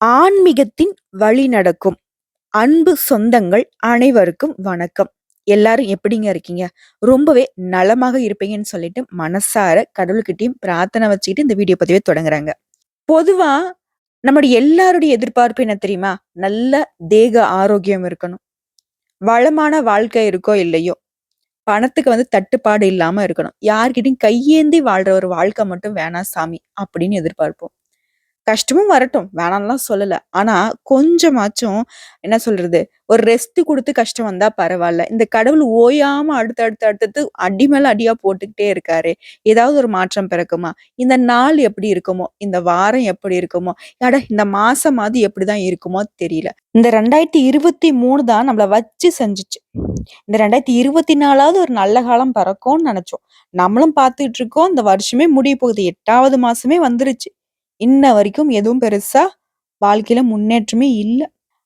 ஆன்மீகத்தின் வழி நடக்கும். அன்பு சொந்தங்கள் அனைவருக்கும் வணக்கம். எல்லாரும் எப்படிங்க இருக்கீங்க? ரொம்பவே நலமாக இருப்பீங்கன்னு சொல்லிட்டு மனசார கடவுள்கிட்டையும் பிரார்த்தனை வச்சுக்கிட்டு இந்த வீடியோ பதிவே தொடங்குறாங்க. பொதுவா நம்முடைய எல்லாருடைய எதிர்பார்ப்பு என்ன தெரியுமா? நல்ல தேக ஆரோக்கியம் இருக்கணும். வளமான வாழ்க்கை இருக்கோ இல்லையோ பணத்துக்கு வந்து தட்டுப்பாடு இல்லாம இருக்கணும். யார்கிட்டையும் கையேந்தி வாழ்ற ஒரு வாழ்க்கை மட்டும் வேணாம் சாமி அப்படின்னு எதிர்பார்ப்போம். கஷ்டமும் வரட்டும். வேணாம்லாம் சொல்லல. ஆனா கொஞ்சமாச்சும் என்ன சொல்றது? ஒரு ரெஸ்ட் கொடுத்து கஷ்டம் வந்தா பரவாயில்ல. இந்த கடவுள் ஓயாம அடுத்து அடுத்து அடுத்தது அடி மேல அடியா போட்டுக்கிட்டே இருக்காரு. ஏதாவது ஒரு மாற்றம் பிறக்குமா? இந்த நாள் எப்படி இருக்குமோ? இந்த வாரம் எப்படி இருக்குமோ? அட இந்த மாசம் அது எப்படிதான் இருக்குமோ தெரியல. இந்த ரெண்டாயிரத்தி இருபத்தி மூணு தான் நம்மள வச்சு செஞ்சுச்சு. இந்த ரெண்டாயிரத்தி இருபத்தி நாலாவது ஒரு நல்ல காலம் பறக்கும்னு நினைச்சோம். நம்மளும் பார்த்துட்டு இருக்கோம். இந்த வருஷமே முடிய போகுது. எட்டாவது மாசமே வந்துருச்சு. இன்ன வரைக்கும் எதுவும் பெருசா வாழ்க்கையில முன்னேற்றமே இல்ல.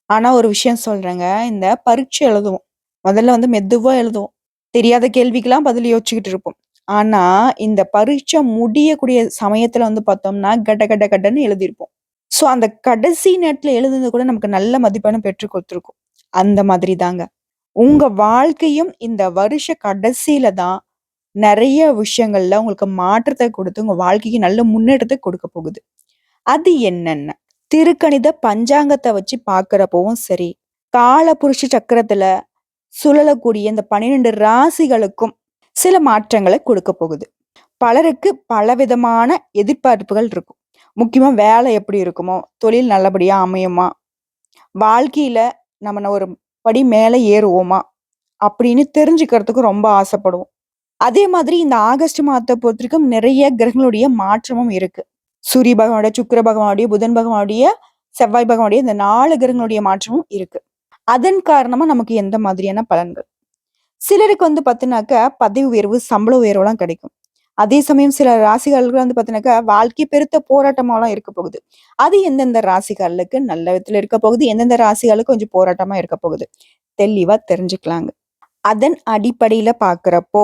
ஆனா ஒரு விஷயம் சொல்றேங்க. இந்த பரீட்சை எழுதுவோம். முதல்ல வந்து மெதுவா எழுதுவோம். தெரியாத கேள்விக்கெல்லாம் பதில் யோசிச்சுக்கிட்டு இருப்போம். ஆனா, இந்த பரீட்சை முடியக்கூடிய சமயத்துல வந்து பார்த்தோம்னா, கட கட கடன்னு எழுதியிருப்போம். ஸோ, அந்த கடைசி நேரத்துல எழுதுனது கூட நமக்கு நல்ல மதிப்பெண்ண பெற்றுக் கொடுத்துருக்கும். அந்த மாதிரி தாங்க. உங்க வாழ்க்கையும் இந்த வருஷ கடைசியில தான் நெறைய விஷயங்கள்ல உங்களுக்கு மாற்றத்த கொடுத்து, உங்க வாழ்க்கைக்கு நல்ல முன்னேற்றத்த கொடுக்க போகுது. அது என்னென்ன? திருக்கணித பஞ்சாங்கத்தை வச்சு பார்க்குறப்பவும் சரி, காலபுருஷ சக்கரத்துல சுழலக்கூடிய இந்த 12 ராசிகளுக்கும் சில மாற்றங்களை கொடுக்க போகுது. பலருக்கு பலவிதமான எதிர்பார்ப்புகள் இருக்கும். முக்கியமா வேலை எப்படி இருக்குமோ, தொழில் நல்லபடியா அமையுமா, வாழ்க்கையில நம்ம ஒரு படி மேலே ஏறுவோமா, அப்படின்னு தெரிஞ்சுக்கிறதுக்கு ரொம்ப ஆசைப்படுவோம். அதே மாதிரி இந்த ஆகஸ்ட் மாதத்தை பொறுத்தவரைக்கும் நிறைய கிரகங்களுடைய மாற்றமும் இருக்கு. சூரிய பகவானுடைய சுக்கிர பகவானுடைய புதன் பகவானுடைய செவ்வாய் பகவானுடைய இந்த நாலு கிரகங்களுடைய மாற்றமும் இருக்கு. அதன் காரணமா நமக்கு எந்த மாதிரியான பலன்கள்? சிலருக்கு வந்து பார்த்தீங்கன்னாக்கா பதவி உயர்வு சம்பள உயர்வுலாம் கிடைக்கும். அதே சமயம் சில ராசிகளுக்கு வந்து பார்த்தீங்கன்னாக்கா வாழ்க்கை பெருத்த போராட்டமாலாம் இருக்க போகுது. அது எந்தெந்த ராசிகளுக்கு நல்ல விதத்துல இருக்க போகுது எந்தெந்த ராசிகளுக்கு கொஞ்சம் போராட்டமா இருக்க போகுது? தெளிவா தெரிஞ்சுக்கலாங்க. அதன் அடிப்படையில பாக்குறப்போ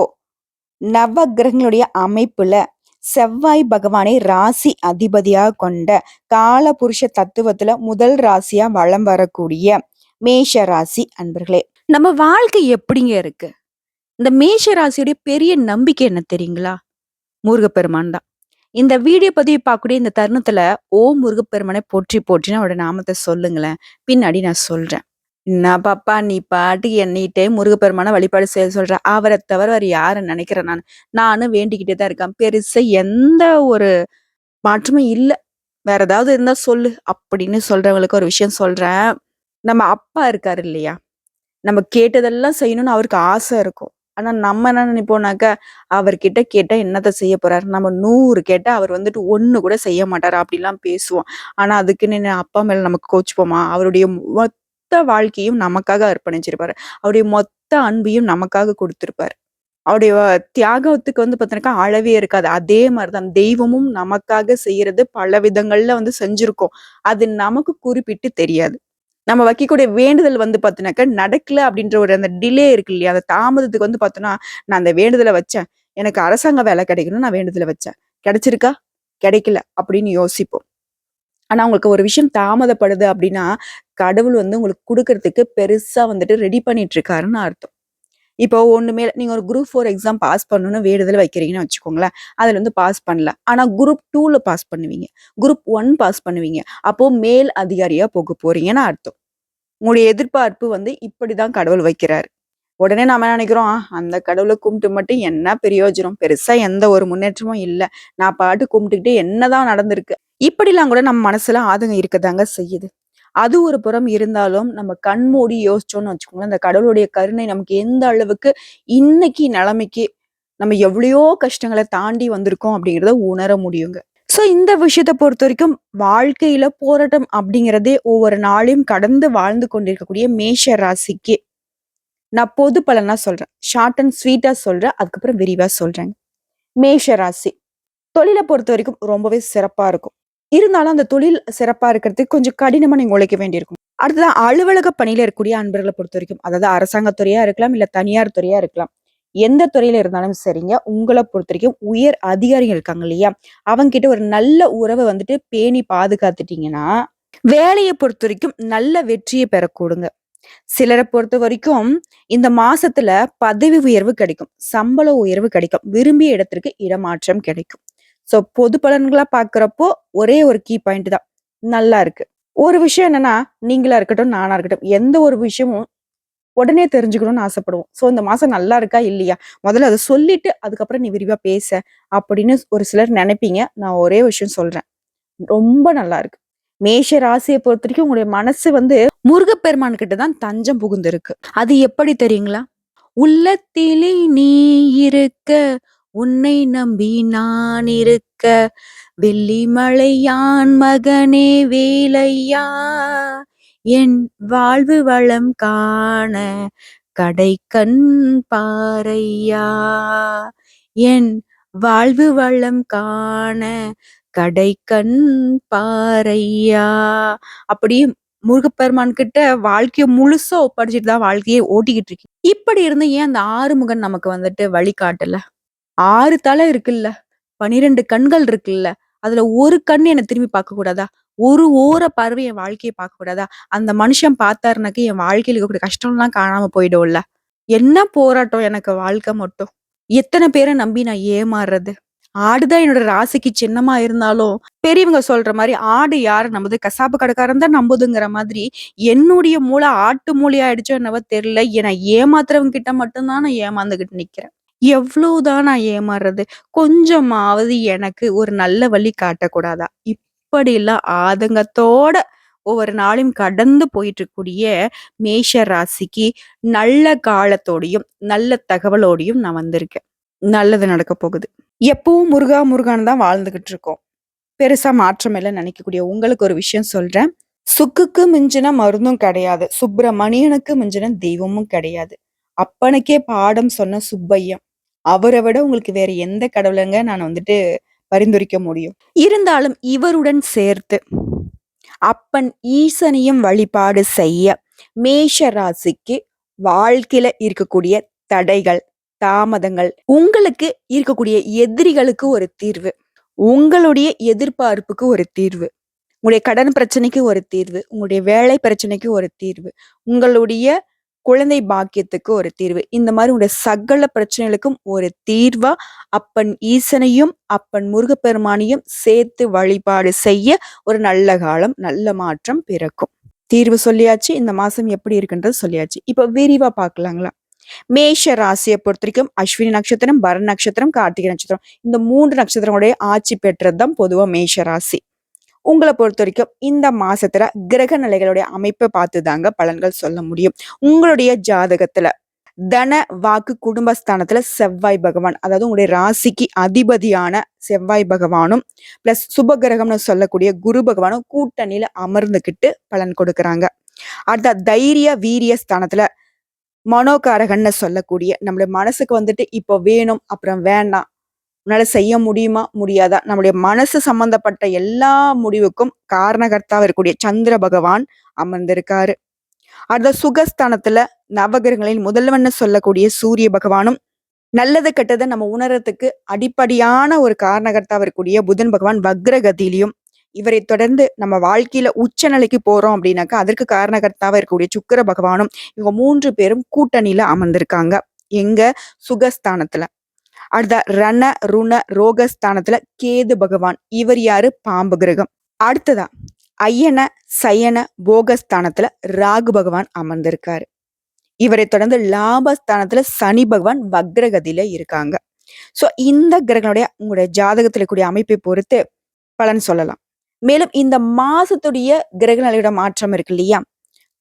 நவ கிரகங்களுடைய அமைப்புல செவ்வாய் பகவானை ராசி அதிபதியாக கொண்ட கால புருஷ தத்துவத்துல முதல் ராசியா வளம் வரக்கூடிய மேஷ ராசி அன்பர்களே. நம்ம வாழ்க்கை எப்படிங்க இருக்கு? இந்த மேஷ ராசியுடைய பெரிய நம்பிக்கை என்ன தெரியுங்களா? முருகப்பெருமான் தான். இந்த வீடியோ பதிவு பார்க்கக்கூடிய இந்த தருணத்துல ஓ முருகப்பெருமானை போற்றி போற்றின்னு அவரோட நாமத்தை சொல்லுங்களேன். பின்னாடி நான் சொல்றேன். என்ன பாப்பா நீ பாட்டு என்னிட்டே முருகப்பெருமான வழிபாடு செய்ய சொல்ற. அவரை தவிர வேற யாரை நினைக்கிறேன் நான்? நானும் வேண்டிக்கிட்டே தான் இருக்கேன். பெருசா எந்த ஒரு மாற்றமும் இல்லை. வேற ஏதாவது இருந்தா சொல்லு. அப்படின்னு சொல்றவங்களுக்கு ஒரு விஷயம் சொல்றேன். நம்ம அப்பா இருக்காரு இல்லையா? நம்ம கேட்டதெல்லாம் செய்யணும்னு அவருக்கு ஆசை இருக்கும். ஆனா நம்ம என்ன நினைப்போம்னாக்க அவர்கிட்ட கேட்டா என்னத்த செய்ய போறாரு? நம்ம நூறு கேட்டா அவர் வந்துட்டு ஒண்ணு கூட செய்ய மாட்டாரு. அப்படிலாம் பேசுவோம். ஆனா அதுக்குன்னு அப்பா மேல நமக்கு கோச்சுப்போமா? அவருடைய மொத்த வாழ்க்கையும் நமக்காக அர்ப்பணிச்சிருப்பாரு. அவருடைய மொத்த அன்பையும் நமக்காக கொடுத்திருப்பாரு. அவருடைய தியாகத்துக்கு வந்து பார்த்தீங்கன்னா அளவே இருக்காது. அதே மாதிரிதான் தெய்வமும் நமக்காக செய்யறது பல விதங்கள்ல வந்து செஞ்சிருக்கோம். அது நமக்கு குறிப்பிட்டு தெரியாது. நம்ம வைக்கக்கூடிய வேண்டுதல் வந்து பார்த்தீங்கன்னாக்கா நடக்கல அப்படின்ற ஒரு அந்த டிலே இருக்கு இல்லையா? அந்த தாமதத்துக்கு வந்து பார்த்தோன்னா நான் அந்த வேண்டுதலை வச்சேன். எனக்கு அரசாங்க வேலை கிடைக்கணும்னு நான் வேண்டுதலை வச்சேன். கிடைச்சிருக்கா? கிடைக்கல. அப்படின்னு யோசிப்போம். ஆனால் உங்களுக்கு ஒரு விஷயம் தாமதப்படுது அப்படின்னா கடவுள் வந்து உங்களுக்கு கொடுக்கறதுக்கு பெருசாக வந்துட்டு ரெடி பண்ணிட்டு இருக்காருன்னு அர்த்தம். இப்போ ஒன்றுமே நீங்கள் ஒரு குரூப் ஃபோர் எக்ஸாம் பாஸ் பண்ணணும்னு வேடுதல் வைக்கிறீங்கன்னு வச்சுக்கோங்களேன். அதில் வந்து பாஸ் பண்ணல. ஆனால் குரூப் டூவில் பாஸ் பண்ணுவீங்க. குரூப் ஒன் பாஸ் பண்ணுவீங்க. அப்போது மேல் அதிகாரியாக போக போகிறீங்கன்னு அர்த்தம். உங்களுடைய எதிர்பார்ப்பு வந்து இப்படி தான் கடவுள் வைக்கிறாரு. உடனே நாம நினைக்கிறோம்? அந்த கடவுளை கும்பிட்டு மட்டும் என்ன பிரயோஜனம்? பெருசா எந்த ஒரு முன்னேற்றமும் இல்லை. நான் பாட்டு கும்பிட்டுக்கிட்டே என்னதான் நடந்திருக்கு? இப்படிலாம் கூட நம்ம மனசுல ஆதங்கம் இருக்கதாங்க செய்யுது. அது ஒரு புறம் இருந்தாலும் நம்ம கண் மூடி யோசிச்சோம்னு வச்சுக்கோங்களேன் அந்த கடவுளுடைய கருணை நமக்கு எந்த அளவுக்கு இன்னைக்கு நிலைமைக்கு நம்ம எவ்வளையோ கஷ்டங்களை தாண்டி வந்திருக்கோம் அப்படிங்கிறத உணர முடியுங்க. ஸோ இந்த விஷயத்த பொறுத்த வரைக்கும் வாழ்க்கையில போராட்டம் அப்படிங்கிறதே ஒவ்வொரு நாளையும் கடந்து வாழ்ந்து கொண்டிருக்கக்கூடிய மேஷ ராசிக்கு நான் பொது பலனா சொல்றேன். ஷார்ட் அண்ட் ஸ்வீட்டா சொல்றேன் அதுக்கப்புறம் விரிவா சொல்றேன் மேஷ ராசி. தொழிலை பொறுத்த வரைக்கும் ரொம்பவே சிறப்பா இருக்கும். இருந்தாலும் அந்த தொழில் சிறப்பா இருக்கிறதுக்கு கொஞ்சம் கடினமா நீங்க உழைக்க வேண்டியிருக்கும் அடுத்ததான் அலுவலக பணியில இருக்கக்கூடிய அன்பர்களை பொறுத்த வரைக்கும் அதாவது அரசாங்க துறையா இருக்கலாம் இல்ல தனியார் துறையா இருக்கலாம் எந்த துறையில இருந்தாலும் சரிங்க உங்களை பொறுத்த வரைக்கும் உயர் அதிகாரிகள் இருக்காங்க இல்லையா அவங்க கிட்ட ஒரு நல்ல உறவை வந்துட்டு பேணி பாதுகாத்துட்டீங்கன்னா பொறுத்த வரைக்கும் நல்ல வெற்றியை பெறக்கூடுங்க. சிலரை பொறுத்த வரைக்கும் இந்த மாசத்துல பதவி உயர்வு கிடைக்கும். சம்பள உயர்வு கிடைக்கும். விரும்பிய இடத்திற்கு இடமாற்றம் கிடைக்கும். ஸோ பொது பலன்களா பாக்குறப்போ ஒரே ஒரு கீ பாயிண்ட் தான். நல்லா இருக்கு. ஒரு விஷயம் என்னன்னா, நீங்களா இருக்கட்டும், நானா இருக்கட்டும், எந்த ஒரு விஷயமும் உடனே தெரிஞ்சுக்கணும்னு ஆசைப்படுவோம். ஸோ இந்த மாசம் நல்லா இருக்கா? இல்லையா? முதல்ல அத சொல்லிட்டு, அதுக்கப்புறம் நீ விரிவா பேச அப்படின்னு ஒரு சிலர் நினைப்பீங்க நான் ஒரே விஷயம் சொல்றேன். ரொம்ப நல்லா இருக்கு. மேஷ ராசிய பொறுத்தவரைக்கும் உங்களுடைய மனசு வந்து முருகப்பெருமான் கிட்ட தான் தஞ்சம் புகுந்திருக்கு. அது எப்படி தெரியுங்களா? உள்ளத்திலே நீ இருக்க, உன்னை நம்பி நான் இருக்க, வெள்ளிமலையான் மகனே வேலையா, என் வாழ்வு வளம் காண கடைக்கண் பாறையா. என் வாழ்வு வளம் காண கடைக்கண் பாறையா. அப்படியே முருகப்பெருமான் கிட்ட வாழ்க்கையை முழுசா ஒப்படைச்சிட்டு தான் வாழ்க்கையே ஓட்டிக்கிட்டு இருக்கு இப்படி இருந்து ஏன் அந்த ஆறுமுகன் நமக்கு வந்துட்டு வழிகாட்டல? ஆறு தலை இருக்குல்ல. 12 கண்கள் இருக்குல்ல. அதுல ஒரு கண் என்னை திரும்பி பார்க்கக்கூடாதா? ஒரு ஓர பார்வை என் வாழ்க்கையை பார்க்க கூடாதா அந்த மனுஷன் பார்த்தாருனாக்க என் வாழ்க்கையில இருக்கக்கூடிய கஷ்டம்லாம் காணாம போயிடும்ல. என்ன போராட்டம் எனக்கு வாழ்க்கை மட்டும். எத்தனை பேரை நம்பி நான் ஏமாறுறது? ஆடுதான் என்னோட ராசிக்கு சின்னமா இருந்தாலும், பெரியவங்க சொல்ற மாதிரி ஆடு யார நம்புது? கசாப்பு கடைக்காரன் தான் நம்புதுங்கிற மாதிரி, என்னுடைய மூளை ஆட்டு மூளையாயிடுச்சோ என்னவோ தெரியல. என்ன ஏமாத்துறவங்க கிட்ட மட்டும்தான் நான் ஏமாந்துகிட்டு நிக்கிறேன். எவ்வளவுதான் நான் ஏமாறுறது? கொஞ்சமாவது எனக்கு ஒரு நல்ல வழி காட்டக்கூடாதா? இப்படிலாம் ஆதங்கத்தோட ஒவ்வொரு நாளையும் கடந்து போயிட்டு இருக்கக்கூடிய மேஷ ராசிக்கு நல்ல காலத்தோடையும், நல்ல தகவலோடையும் நான் வந்திருக்கேன். நல்லது நடக்க போகுது. எப்பவும் முருகா முருகான்னு தான் வாழ்ந்துகிட்டு இருக்கோம். பெருசா மாற்றம் இல்லை நினைக்கக்கூடிய உங்களுக்கு ஒரு விஷயம் சொல்றேன். சுக்குக்கு மிஞ்சின மருந்தும் கிடையாது. சுப்பிரமணியனுக்கு மிஞ்சின தெய்வமும் கிடையாது. அப்பனுக்கே பாடம் சொன்ன சுப்பையம் அவரை விட உங்களுக்கு வேற எந்த கடவுளங்க நான் வந்துட்டு பரிந்துரைக்க முடியும்? இருந்தாலும் இவருடன் சேர்த்து அப்பன் ஈசனையும் வழிபாடு செய்ய மேஷ ராசிக்கு வாழ்க்கையில இருக்கக்கூடிய தடைகள், தாமதங்கள், உங்களுக்கு இருக்கக்கூடிய எதிரிகளுக்கு ஒரு தீர்வு. உங்களுடைய எதிர்பார்ப்புக்கு ஒரு தீர்வு. உங்களுடைய கடன் பிரச்சனைக்கு ஒரு தீர்வு. உங்களுடைய வேலை பிரச்சனைக்கு ஒரு தீர்வு. உங்களுடைய குழந்தை பாக்கியத்துக்கு ஒரு தீர்வு. இந்த மாதிரி உங்களுடைய சகல பிரச்சனைகளுக்கும் ஒரு தீர்வா அப்பன் ஈசனையும், அப்பன் முருகப்பெருமானையும் சேர்த்து வழிபாடு செய்ய ஒரு நல்ல காலம், நல்ல மாற்றம் பிறக்கும். தீர்வு சொல்லியாச்சு. இந்த மாசம் எப்படி இருக்குன்றது சொல்லியாச்சு. இப்ப விரிவா பார்க்கலாங்களா? மேஷ ராசிய பொறுத்தவரைக்கும் அஸ்வினி நட்சத்திரம், பரணி நட்சத்திரம், கார்த்திகை நட்சத்திரம். இந்த மூன்று நட்சத்திரங்களுடைய ஆட்சி பெற்றது தான் பொதுவா மேஷ ராசி. உங்களை பொறுத்த வரைக்கும் இந்த மாசத்துல கிரக நிலைகளுடைய அமைப்பை பார்த்து தாங்க பலன்கள் சொல்ல முடியும். உங்களுடைய ஜாதகத்துல தன, வாக்கு, குடும்பஸ்தானத்துல செவ்வாய் பகவான், அதாவது உங்களுடைய ராசிக்கு அதிபதியான செவ்வாய் பகவானும், பிளஸ் சுப கிரகம்னு சொல்லக்கூடிய குரு பகவானும் கூட்டணியில அமர்ந்துகிட்டு பலன் கொடுக்குறாங்க. அடுத்த தைரிய, வீரிய ஸ்தானத்துல மனோகாரகன்னு சொல்லக்கூடிய நம்மளுடைய மனசுக்கு வந்துட்டு இப்போ வேணும், அப்புறம் வேண்டாம். உன்னால செய்ய முடியுமா? முடியாதா? நம்முடைய மனசு சம்பந்தப்பட்ட எல்லா முடிவுக்கும் காரணகர்த்தாவா இருக்கக்கூடிய சந்திர பகவான் அமர்ந்திருக்காரு. அடுத்த சுகஸ்தானத்துல நவகிரகங்களில் முதல்வன்னு சொல்லக்கூடிய சூரிய பகவானும், நல்லது கெட்டதை நம்ம உணர்றதுக்கு அடிப்படையான ஒரு காரணகர்த்தாவா இருக்கக்கூடிய புதன் பகவான் வக்ரகதியிலையும் இவரை தொடர்ந்து நம்ம வாழ்க்கையில உச்ச நிலைக்கு போறோம் அப்படின்னாக்கா, அதற்கு காரணகர்த்தாவா இருக்கக்கூடிய சுக்கிர பகவானும், இவங்க மூன்று பேரும் கூட்டணியில அமர்ந்திருக்காங்க. எங்க? சுகஸ்தானத்துல. அடுத்த ரண, ருண, ரோகஸ்தானத்துல கேது பகவான். இவர் யாரு? பாம்பு கிரகம். அடுத்ததா ஐயன சயன, போகஸ்தானத்துல ராகு பகவான் அமர்ந்திருக்காரு. இவரை தொடர்ந்து லாபஸ்தானத்துல சனி பகவான் வக்ரகதியில இருக்காங்க. சோ இந்த கிரகனுடைய உங்களுடைய ஜாதகத்துல இருக்கக்கூடிய அமைப்பை பொறுத்து பலன் சொல்லலாம். மேலும் இந்த மாசத்துடைய கிரக நிலையோட மாற்றம் இருக்கு இல்லையா?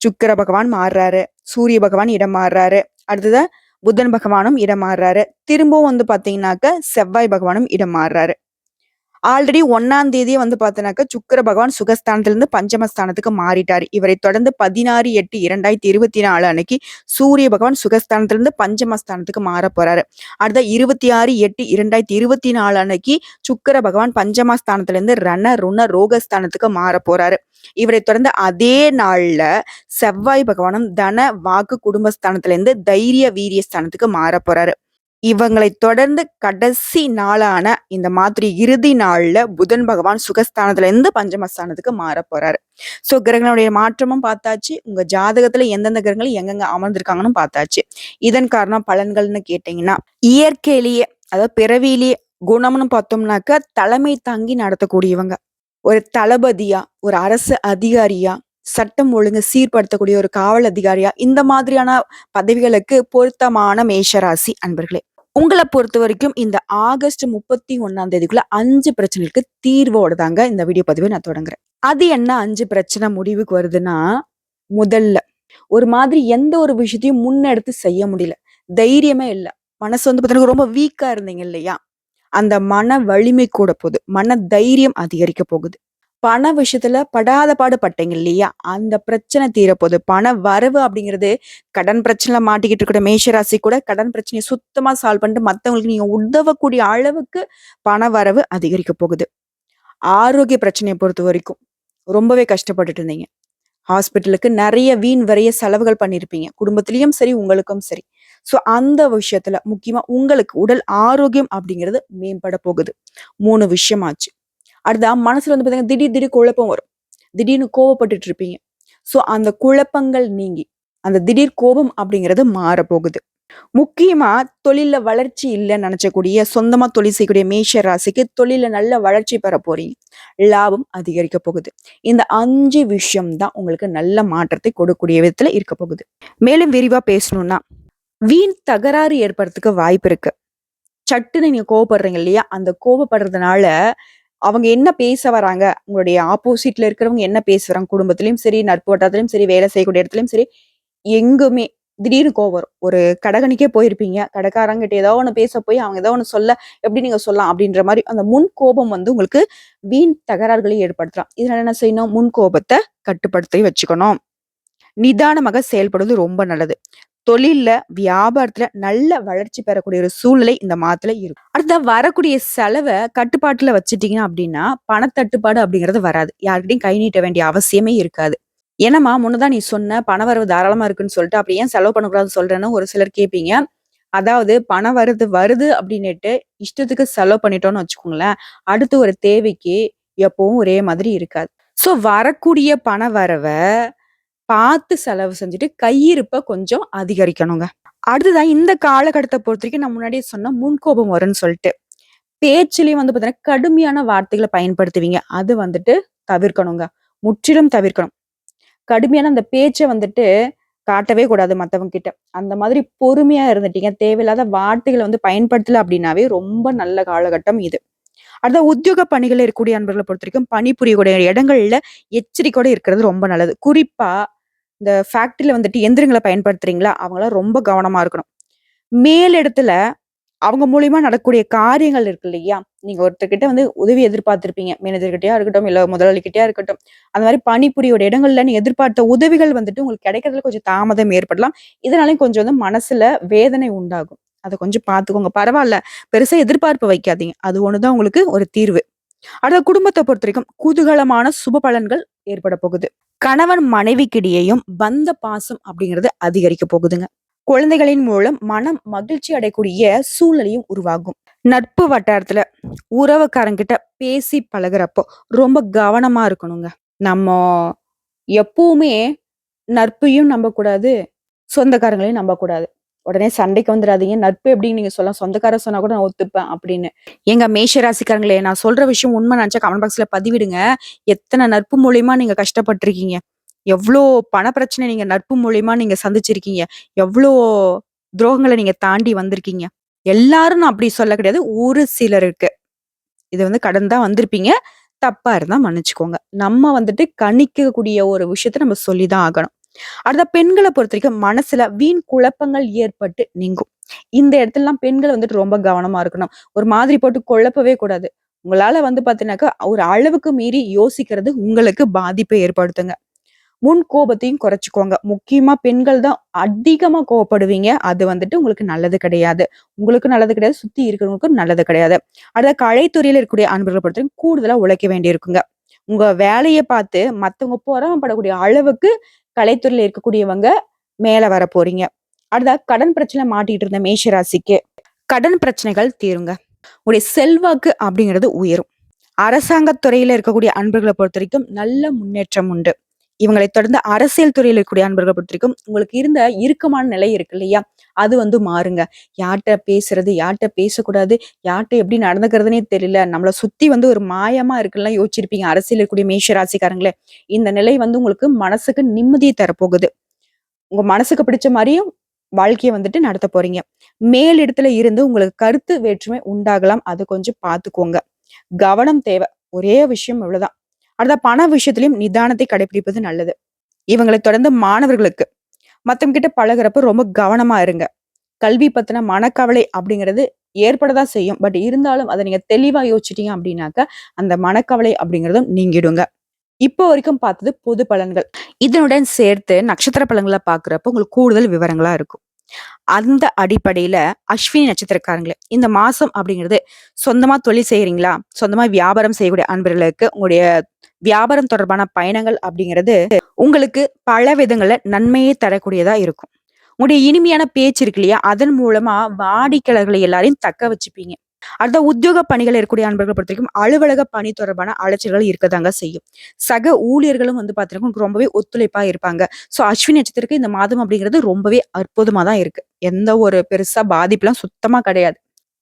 சுக்கிர பகவான் மாறுறாரு. சூரிய பகவான் இடம் மாறுறாரு. அடுத்ததா புதன் பகவானும் இடம் மாறுறாரு. திரும்பவும் வந்து பாத்தீங்கன்னாக்க செவ்வாய் பகவானும் இடம் மாறுறாரு. ஆல்ரெடி ஒன்னாம் தேதியே வந்து பார்த்தீங்கன்னாக்க சுக்கிர பகவான் சுகஸ்தானத்திலிருந்து பஞ்சமஸ்தானத்துக்கு மாறிட்டார் இவரை தொடர்ந்து 16/8/2024 அன்னைக்கு சூரிய பகவான் சுகஸ்தானத்திலிருந்து பஞ்சமஸ்தானத்துக்கு மாறப் போறாரு. அடுத்த 26/8/2024 அன்னைக்கு சுக்கிர பகவான் பஞ்சமஸ்தானத்திலிருந்து ரண, ருண, ரோகஸ்தானத்துக்கு மாறப் போறாரு. இவரை தொடர்ந்து அதே நாள்ல செவ்வாய் பகவானும் தன, வாக்கு, குடும்பஸ்தானத்திலிருந்து தைரிய, வீரிய ஸ்தானத்துக்கு மாறப் போறாரு. இவங்களை தொடர்ந்து கடைசி நாளான இந்த மாதிரி இறுதி நாள்ல புதன் பகவான் சுகஸ்தானத்துல இருந்து பஞ்சமஸ்தானத்துக்கு மாற போறாரு. சோ கிரகங்களுடைய மாற்றமும் பார்த்தாச்சு. உங்க ஜாதகத்துல எந்தெந்த கிரகங்கள் எங்கெங்க அமர்ந்திருக்காங்கன்னு பார்த்தாச்சு. இதன் காரணம் பலன்கள்னு கேட்டீங்கன்னா இயற்கையிலேயே அதாவது பிறவியிலேயே குணம்னு பார்த்தோம்னாக்க தலைமை தாங்கி நடத்தக்கூடியவங்க. ஒரு தளபதியா ஒரு அரசு அதிகாரியா சட்டம் ஒழுங்கு சீர்படுத்தக்கூடிய ஒரு காவல் அதிகாரியா? இந்த மாதிரியான பதவிகளுக்கு பொருத்தமான மேஷராசி அன்பர்களே உங்களை பொறுத்த வரைக்கும் இந்த ஆகஸ்ட் முப்பத்தி ஒன்னாம் தேதிக்குள்ள அஞ்சு பிரச்சனைகளுக்கு தீர்வோட தாங்க இந்த வீடியோ பதிவை நான் தொடங்குறேன். அது என்ன அஞ்சு பிரச்சனை முடிவுக்கு வருதுன்னா முதல்ல ஒரு மாதிரி எந்த ஒரு விஷயத்தையும் முன்னெடுத்து செய்ய முடியல. தைரியமே இல்லை. மனசு வந்து பார்த்தீங்கன்னா ரொம்ப வீக்கா இருந்தீங்க இல்லையா? அந்த மன வலிமை கூட போகுது. மன தைரியம் அதிகரிக்க போகுது. பண விஷயத்துல படாத பாடு பட்டீங்க இல்லையா? அந்த பிரச்சனை தீரப்போகுது. பண வரவு அப்படிங்கிறது கடன் பிரச்சனை மாட்டிக்கிட்டு இருக்கிற மேஷராசி கூட கடன் பிரச்சனையை சுத்தமா சால்வ் பண்ணிட்டு மற்றவங்களுக்கு நீங்க உதவக்கூடிய அளவுக்கு பண வரவு அதிகரிக்க போகுது. ஆரோக்கிய பிரச்சனையை பொறுத்த வரைக்கும் ரொம்பவே கஷ்டப்பட்டுட்டு இருந்தீங்க. ஹாஸ்பிட்டலுக்கு நிறைய வீண் வரைய செலவுகள் பண்ணியிருப்பீங்க. குடும்பத்திலையும் சரி உங்களுக்கும் சரி. ஸோ அந்த விஷயத்துல முக்கியமா உங்களுக்கு உடல் ஆரோக்கியம் அப்படிங்கிறது மேம்பட போகுது. மூணு விஷயமாச்சு. அடுத்தா மனசுல வந்து பார்த்தீங்கன்னா திடீர் திடீர் குழப்பம் வரும். திடீர்னு கோவப்பட்டுட்டு இருப்பீங்க ஸோ அந்த குழப்பங்கள் நீங்கி அந்த திடீர் கோபம் அப்படிங்கிறது மாறப்போகுது. போகுது முக்கியமா தொழில வளர்ச்சி இல்லைன்னு நினைச்சக்கூடிய சொந்தமா தொழில் செய்யக்கூடிய மேஷ ராசிக்கு தொழில நல்ல வளர்ச்சி பெற போறீங்க. லாபம் அதிகரிக்க போகுது. இந்த அஞ்சு விஷயம் தான் உங்களுக்கு நல்ல மாற்றத்தை கொடுக்கக்கூடிய விதத்துல இருக்க போகுது. மேலும் விரிவா பேசணும்னா வீண் தகராறு ஏற்படுறதுக்கு வாய்ப்பு இருக்கு. சட்டுன்னு நீங்க கோவப்படுறீங்க இல்லையா? அந்த கோவப்படுறதுனால அவங்க என்ன பேச வராங்க உங்களுடைய ஆப்போசிட்ல இருக்கிறவங்க என்ன பேச வராங்க குடும்பத்திலயும் சரி நட்பு வட்டாரத்திலயும் சரி வேலை செய்யக்கூடிய இடத்துலயும் சரி எங்குமே திடீர்னு கோவம் வரும். ஒரு கடகணிக்கே போயிருப்பீங்க கடைக்காரங்கிட்ட ஏதோ ஒன்று பேச போய் அவங்க ஏதோ ஒன்று சொல்ல எப்படி நீங்க சொல்லலாம் அப்படின்ற மாதிரி அந்த முன் கோபம் வந்து உங்களுக்கு வீண் தகராறுகளை ஏற்படுத்தலாம். இதனால என்ன செய்யணும்? முன் கோபத்தை கட்டுப்படுத்தி வச்சுக்கணும். நிதானமாக செயல்படுவது ரொம்ப நல்லது. தொழில்ல வியாபாரத்துல நல்ல வளர்ச்சி பெறக்கூடிய ஒரு சூழ்நிலை இந்த மாதத்துல இருக்கும் அடுத்த வரக்கூடிய செலவை கட்டுப்பாட்டுல வச்சுட்டீங்க அப்படின்னா பணத்தட்டுப்பாடு அப்படிங்கிறது வராது. யாருக்கிட்டையும் கை நீட்ட வேண்டிய அவசியமே இருக்காது. ஏன்னம்மா முன்னதான் நீ சொன்ன பண வரவு தாராளமா இருக்குன்னு சொல்லிட்டு அப்படி ஏன் செலவு பண்ணக்கூடாதுன்னு சொல்றேன்னு ஒரு சிலர் கேட்பீங்க அதாவது பணம் வருது வருது அப்படின்னுட்டு இஷ்டத்துக்கு செலவு பண்ணிட்டோம்னு வச்சுக்கோங்களேன் அடுத்து ஒரு தேவைக்கு எப்பவும் ஒரே மாதிரி இருக்காது. ஸோ வரக்கூடிய பண வரவை பார்த்து செலவு செஞ்சுட்டு கையிருப்பை கொஞ்சம் அதிகரிக்கணுங்க. அடுத்ததான் இந்த காலகட்டத்தை பொறுத்த வரைக்கும் நான் முன்னாடியே சொன்ன முன்கோபம் வரும்னு சொல்லிட்டு. பேச்சுலயும் வந்து பாத்தீங்கன்னா கடுமையான வார்த்தைகளை பயன்படுத்துவீங்க. அது வந்துட்டு தவிர்க்கணுங்க. முற்றிலும் தவிர்க்கணும். கடுமையான அந்த பேச்சை வந்துட்டு காட்டவே கூடாது மற்றவங்க கிட்ட அந்த மாதிரி பொறுமையா இருந்துட்டீங்க. தேவையில்லாத வார்த்தைகளை வந்து பயன்படுத்தல அப்படின்னாவே ரொம்ப நல்ல காலகட்டம் இது. அடுத்த உத்தியோக பணிகள் இருக்கக்கூடிய அன்பர்களை பொறுத்த வரைக்கும் பணிபுரியக்கூடிய இடங்கள்ல எச்சரிக்கையோட இருக்கிறது ரொம்ப நல்லது. குறிப்பா இந்த ஃபேக்ட்ரியில் வந்துட்டு எந்திரங்களை பயன்படுத்துறீங்களா? அவங்களாம் ரொம்ப கவனமாக இருக்கணும். மேலிடத்துல அவங்க மூலியமா நடக்கக்கூடிய காரியங்கள் இருக்கு இல்லையா? நீங்க ஒருத்தர்கிட்ட வந்து உதவி எதிர்பார்த்திருப்பீங்க. மேனேஜர்கிட்டயா இருக்கட்டும் இல்ல முதலாளிகிட்டயா இருக்கட்டும். அந்த மாதிரி பணிபுரியோட இடங்கள்ல நீங்க எதிர்பார்த்த உதவிகள் வந்துட்டு உங்களுக்கு கிடைக்கிறதுல கொஞ்சம் தாமதம் ஏற்படலாம். இதனாலையும் கொஞ்சம் வந்து மனசுல வேதனை உண்டாகும். அதை கொஞ்சம் பார்த்துக்கோங்க. பரவாயில்ல. பெருசா எதிர்பார்ப்பு வைக்காதீங்க. அது ஒண்ணுதான் உங்களுக்கு ஒரு தீர்வு. அடுத்த குடும்பத்தை பொறுத்த வரைக்கும் குதூகலமான சுப பலன்கள் ஏற்பட போகுது. கணவன் மனைவிக்கிடையேயும் பந்த பாசம் அப்படிங்கிறது அதிகரிக்க போகுதுங்க. குழந்தைகளின் மூலம் மனம் மகிழ்ச்சி அடையக்கூடிய சூழ்நிலையும் உருவாகும். நட்பு வட்டாரத்துல உறவுக்காரங்கிட்ட பேசி பழகுறப்போ ரொம்ப கவனமா இருக்கணுங்க. நம்ம எப்பவுமே நட்பையும் நம்பக்கூடாது சொந்தக்காரங்களையும் நம்பக்கூடாது. உடனே சண்டைக்கு வந்துடாதீங்க. நட்பு எப்படின்னு நீங்க சொல்லலாம். சொந்தக்கார சொன்னா கூட நான் ஒத்துப்பேன் அப்படின்னு. எங்க மேஷ ராசிக்காரங்களே நான் சொல்ற விஷயம் உண்மை நினைச்சா கமெண்ட் பாக்ஸ்ல பதிவிடுங்க. எத்தனை நட்பு மூலியமா நீங்க கஷ்டப்பட்டிருக்கீங்க? எவ்வளோ பண பிரச்சனை நீங்க நட்பு மூலியமா நீங்க சந்திச்சிருக்கீங்க? எவ்வளோ துரோகங்களை நீங்க தாண்டி வந்திருக்கீங்க? எல்லாரும் நான் அப்படி சொல்ல கிடையாது. ஒரு சிலருக்கு. இது வந்து கடன் தான் வந்திருப்பீங்க. தப்பா இருந்தா மன்னிச்சுக்கோங்க. நம்ம வந்துட்டு கணிக்கக்கூடிய ஒரு விஷயத்த நம்ம சொல்லிதான் ஆகணும். அடுத்த பெண்களை பொறுத்த வரைக்கும் மனசுல வீண் குழப்பங்கள் ஏற்பட்டு நீங்கும். இந்த இடத்துலலாம் பெண்கள் வந்துட்டு ரொம்ப கவனமா இருக்கணும். ஒரு மாதிரி போட்டு குழப்பவே கூடாது. உங்களால வந்து பாத்தீங்கன்னாக்கா ஒரு அளவுக்கு மீறி யோசிக்கிறது உங்களுக்கு பாதிப்பை ஏற்படுத்துங்க. முன் கோபத்தையும் குறைச்சிக்கோங்க. முக்கியமா பெண்கள் தான் அதிகமா கோவப்படுவீங்க. அது வந்துட்டு உங்களுக்கு நல்லது கிடையாது. உங்களுக்கு நல்லது கிடையாது. சுத்தி இருக்கிறவங்களுக்கும் நல்லது கிடையாது. அடுத்த கலைத்துறையில இருக்கக்கூடிய அன்பர்களை பொறுத்தவரைக்கும் கூடுதலா உழைக்க வேண்டியிருக்குங்க. உங்க வேலையை பார்த்து மத்தவங்க பொறாமப்படக்கூடிய அளவுக்கு கலைத்துறையில இருக்கக்கூடியவங்க மேல வர போறீங்க. அடுத்தா கடன் பிரச்சனை மாட்டிட்டு இருந்த மேஷராசிக்கு கடன் பிரச்சனைகள் தீருங்க. உடைய செல்வாக்கு அப்படிங்கிறது உயரும். அரசாங்கத் துறையில இருக்கக்கூடிய அன்பர்களை பொறுத்த வரைக்கும் நல்ல முன்னேற்றம் உண்டு. இவங்களை தொடர்ந்து அரசியல் துறையில் இருக்கக்கூடிய அன்பர்களை பொறுத்திருக்கும் உங்களுக்கு இருந்த இறுக்கமான நிலை இருக்கு இல்லையா? அது வந்து மாறுங்க. யார்கிட்ட பேசுறது யார்கிட்ட பேசக்கூடாது யார்கிட்ட எப்படி நடந்துக்கிறதுனே தெரியல. நம்மளை சுத்தி வந்து ஒரு மாயமா இருக்குல்லாம் யோசிச்சிருப்பீங்க. அரசியல் இருக்கக்கூடிய மேஷ ராசிக்காரங்களே இந்த நிலை வந்து உங்களுக்கு மனசுக்கு நிம்மதியை தரப்போகுது. உங்க மனசுக்கு பிடிச்ச மாதிரியும் வாழ்க்கையை வந்துட்டு நடத்த போறீங்க. மேல் இடத்துல இருந்து உங்களுக்கு கருத்து வேற்றுமை உண்டாகலாம். அது கொஞ்சம் பார்த்துக்கோங்க. கவனம் தேவை. ஒரே விஷயம் இவ்வளவுதான். அடுத்த பண விஷயத்திலையும் நிதானத்தை கடைபிடிப்பது நல்லது. இவங்களை தொடர்ந்து மாணவர்களுக்கு மத்தவங்க கிட்ட பழகுறப்ப ரொம்ப கவனமா இருங்க. கல்வி பத்தின மனக்கவலை அப்படிங்கிறது ஏற்படதான் செய்யும். பட் இருந்தாலும் அதை நீங்க தெளிவா யோசிச்சிட்டீங்க அப்படின்னாக்க அந்த மனக்கவலை அப்படிங்கிறதும் நீங்கிடுங்க. இப்போ வரைக்கும் பார்த்தது பொது பலன்கள். இதனுடன் சேர்த்து நட்சத்திர பலன்களை பாக்குறப்ப உங்களுக்கு கூடுதல் விவரங்களா இருக்கும். அந்த அடிப்படையில அஸ்வினி நட்சத்திரக்காரங்களே இந்த மாசம் அப்படிங்கிறது சொந்தமா தொழில் செய்யறீங்களா சொந்தமா வியாபாரம் செய்யக்கூடிய அன்பர்களுக்கு உங்களுடைய வியாபாரம் தொடர்பான பயணங்கள் அப்படிங்கிறது உங்களுக்கு பல விதங்கள்ல நன்மையை தரக்கூடியதா இருக்கும். உங்களுடைய இனிமையான பேச்சு இருக்கு இல்லையா? அதன் மூலமா வாடிக்கையாளர்களை எல்லாரையும் தக்க வச்சுப்பீங்க. அடுத்த உத்தியோக பணிகள் இருக்கக்கூடிய அன்பர்களை பொறுத்த வரைக்கும் அலுவலக பணி தொடர்பான அலைச்சல்கள் இருக்கதாங்க செய்யும். சக ஊழியர்களும் வந்து பாத்தீங்கன்னா ரொம்பவே ஒத்துழைப்பா இருப்பாங்க. சோ அஸ்வினி நட்சத்திரத்துக்கு இந்த மாதம் அப்படிங்கிறது ரொம்பவே அற்புதமா தான் இருக்கு. எந்த ஒரு பெருசா பாதிப்புலாம் சுத்தமா கிடையாது.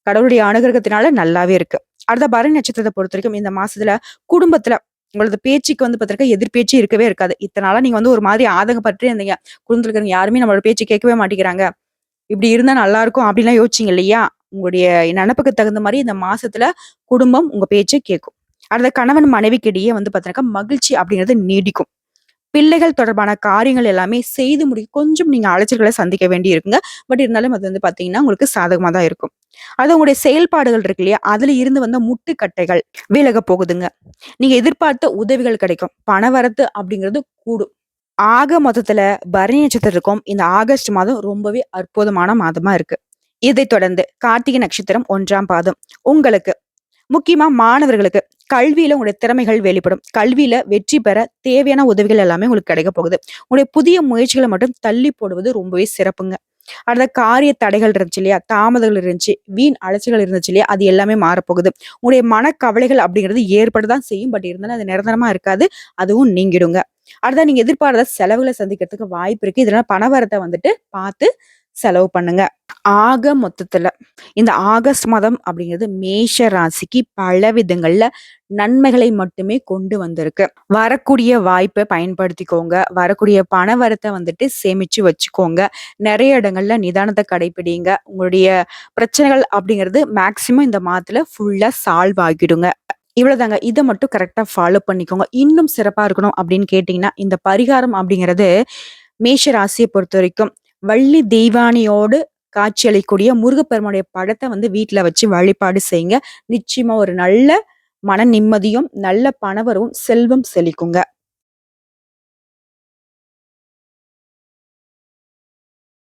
கடவுளுடைய அனுகிரகத்தினால நல்லாவே இருக்கு. அடுத்த பரணி நட்சத்திரத்தை பொறுத்த வரைக்கும் இந்த மாசத்துல குடும்பத்துல உங்களது பேச்சுக்கு வந்து பார்த்தீங்கன்னா எதிர்பேச்சு இருக்கவே இருக்காது. இத்தனால நீங்க வந்து ஒரு மாதிரி ஆதங்கப்பட்டு இருந்தீங்க. குடும்பத்துல இருக்கிறவங்க யாருமே நம்மளோட பேச்சு கேட்கவே மாட்டேங்கிறாங்க. இப்படி இருந்தா நல்லா இருக்கும் அப்படின்லாம் யோசிச்சிங்க இல்லையா? உங்களுடைய நினப்புக்கு தகுந்த மாதிரி இந்த மாசத்துல குடும்பம் உங்க பேச்சை கேட்கும் அடுத்த கணவன் மனைவிக்கிடையே வந்து பார்த்தீங்கன்னா மகிழ்ச்சி அப்படிங்கிறது நீடிக்கும். பிள்ளைகள் தொடர்பான காரியங்கள் எல்லாமே செய்து முடிக்க கொஞ்சம் நீங்க அலைச்சல்களை சந்திக்க வேண்டி இருக்குங்க பட் இருந்தாலும் அது வந்து பாத்தீங்கன்னா உங்களுக்கு சாதகமா தான் இருக்கும். அது உங்களுடைய செயல்பாடுகள் இருக்கு இல்லையா? அதுல இருந்து வந்த முட்டுக்கட்டைகள் விலக போகுதுங்க. நீங்க எதிர்பார்த்த உதவிகள் கிடைக்கும். பணவரத்து அப்படிங்கிறது கூடும். ஆக மொத்தத்துல பரணி நட்சத்திரத்துக்கும் இந்த ஆகஸ்ட் மாதம் ரொம்பவே அற்புதமான மாதமா இருக்கு. இதைத் தொடர்ந்து கார்த்திகை நட்சத்திரம் ஒன்றாம் பாதம். உங்களுக்கு முக்கியமா மாணவர்களுக்கு கல்வியில உங்களுடைய திறமைகள் வெளிப்படும். கல்வியில வெற்றி பெற தேவையான உதவிகள் எல்லாமே உங்களுக்கு கிடைக்க போகுது. உங்களுடைய புதிய முயற்சிகளை மட்டும் தள்ளி போடுவது ரொம்பவே சிறப்புங்க. அடுத்த காரிய தடைகள் இருந்துச்சு இல்லையா? தாமதங்கள் இருந்துச்சு வீண் அலைச்சல்கள் இருந்துச்சு இல்லையா? அது எல்லாமே மாறப்போகுது. உங்களுடைய மனக்கவலைகள் அப்படிங்கிறது ஏற்படதான் செய்யும். பட் இருந்தாலும் அது நிரந்தரமா இருக்காது. அதுவும் நீங்கிடுங்க. அடுத்த நீங்க எதிர்பாராத செலவுகளை சந்திக்கிறதுக்கு வாய்ப்பு இருக்கு. இதனால பணவரத்தை வந்துட்டு பார்த்து செலவு பண்ணுங்க. ஆக மொத்தத்துல இந்த ஆகஸ்ட் மாதம் அப்படிங்கிறது மேஷ ராசிக்கு பல விதங்கள்ல நன்மைகளை மட்டுமே கொண்டு வந்திருக்கு. வரக்கூடிய வாய்ப்பை பயன்படுத்திக்கோங்க. வரக்கூடிய பண வரத்தை வந்துட்டு சேமிச்சு வச்சுக்கோங்க. நிறைய இடங்கள்ல நிதானத்தை கடைபிடிங்க. உங்களுடைய பிரச்சனைகள் அப்படிங்கிறது மேக்சிமம் இந்த மாதத்துல ஃபுல்லா சால்வ் ஆகிடுங்க. இவ்வளவுதாங்க. இதை மட்டும் கரெக்டா ஃபாலோ பண்ணிக்கோங்க. இன்னும் சிறப்பா இருக்கணும் அப்படின்னு கேட்டீங்கன்னா இந்த பரிகாரம் அப்படிங்கிறது மேஷ ராசியை பொறுத்த வரைக்கும் வள்ளி தெய்வானியோடு காட்சியளிக்கூடிய முருகப்பெருமானுடைய படத்தை வந்து வீட்டில் வச்சு வழிபாடு செய்யுங்க. நிச்சயமா ஒரு நல்ல மன நிம்மதியும் நல்ல பணவரவும் செல்வம் செழிக்குங்க.